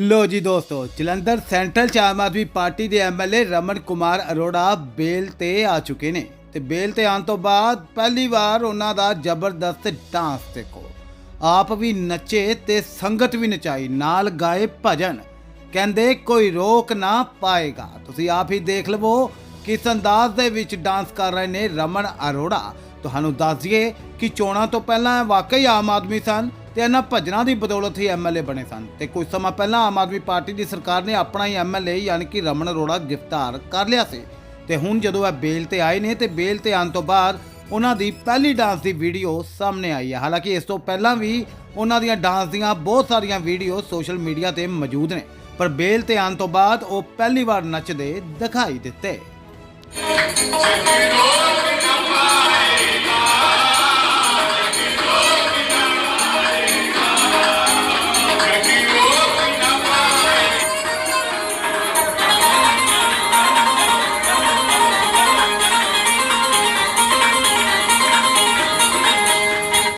ਲੋ ਜੀ ਦੋਸਤੋ, ਜਲੰਧਰ ਸੈਂਟਰਲ ਚ ਆਮ ਆਦਮੀ ਪਾਰਟੀ ਦੇ ਐਮਐਲਏ ਰਮਨ ਕੁਮਾਰ ਅਰੋੜਾ ਬੇਲ ਤੇ ਆ ਚੁੱਕੇ ਨੇ ਤੇ ਬੇਲ ਤੇ ਆਉਣ ਤੋਂ ਬਾਅਦ ਪਹਿਲੀ ਵਾਰ ਉਹਨਾਂ ਦਾ ਜ਼ਬਰਦਸਤ ਡਾਂਸ ਦੇਖੋ। ਆਪ ਵੀ ਨੱਚੇ ਤੇ ਸੰਗਤ ਵੀ ਨਚਾਈ, ਨਾਲ ਗਾਏ ਭਜਨ। ਕਹਿੰਦੇ, ਕੋਈ ਰੋਕ ਨਾ ਪਾਏਗਾ। ਤੁਸੀਂ ਆਪ ਹੀ ਦੇਖ ਲਵੋ ਕਿਸ ਅੰਦਾਜ਼ ਦੇ ਵਿੱਚ ਡਾਂਸ ਕਰ ਰਹੇ ਨੇ ਰਮਨ ਅਰੋੜਾ। ਤੁਹਾਨੂੰ ਦੱਸ ਦਈਏ ਕਿ ਚੋਣਾਂ ਤੋਂ ਪਹਿਲਾਂ ਵਾਕਈ ਆਮ ਆਦਮੀ ਸਨ ਤੇ ਇਹਨਾਂ ਭਜਨਾਂ ਦੀ ਬਦੌਲਤ ਹੀ ਐਮਐਲਏ ਬਣੇ ਸਨ। ਤੇ ਕੁਝ ਸਮਾਂ ਪਹਿਲਾਂ ਆਮ ਆਦਮੀ ਪਾਰਟੀ ਦੀ ਸਰਕਾਰ ਨੇ ਆਪਣਾ ਹੀ ਐਮਐਲਏ ਯਾਨੀ ਕਿ ਰਮਨ ਅਰੋੜਾ ਗ੍ਰਿਫਤਾਰ ਕਰ ਲਿਆ ਸੀ। ਤੇ ਹੁਣ ਜਦੋਂ ਇਹ ਬੇਲ ਤੇ ਆਏ ਨੇ ਤੇ ਬੇਲ ਤੇ ਆਉਣ ਤੋਂ ਬਾਅਦ ਉਹਨਾਂ ਦੀ ਪਹਿਲੀ ਡਾਂਸ ਦੀ ਵੀਡੀਓ ਸਾਹਮਣੇ ਆਈ ਹੈ। ਹਾਲਾਂਕਿ ਇਸ ਤੋਂ ਪਹਿਲਾਂ ਵੀ ਉਹਨਾਂ ਦੀਆਂ ਡਾਂਸ ਦੀਆਂ ਬਹੁਤ ਸਾਰੀਆਂ ਵੀਡੀਓ ਸੋਸ਼ਲ ਮੀਡੀਆ ਤੇ ਮੌਜੂਦ ਨੇ, ਪਰ ਬੇਲ ਤੇ ਆਉਣ ਤੋਂ ਬਾਅਦ ਉਹ ਪਹਿਲੀ ਵਾਰ ਨੱਚਦੇ ਦਿਖਾਈ ਦਿੱਤੇ।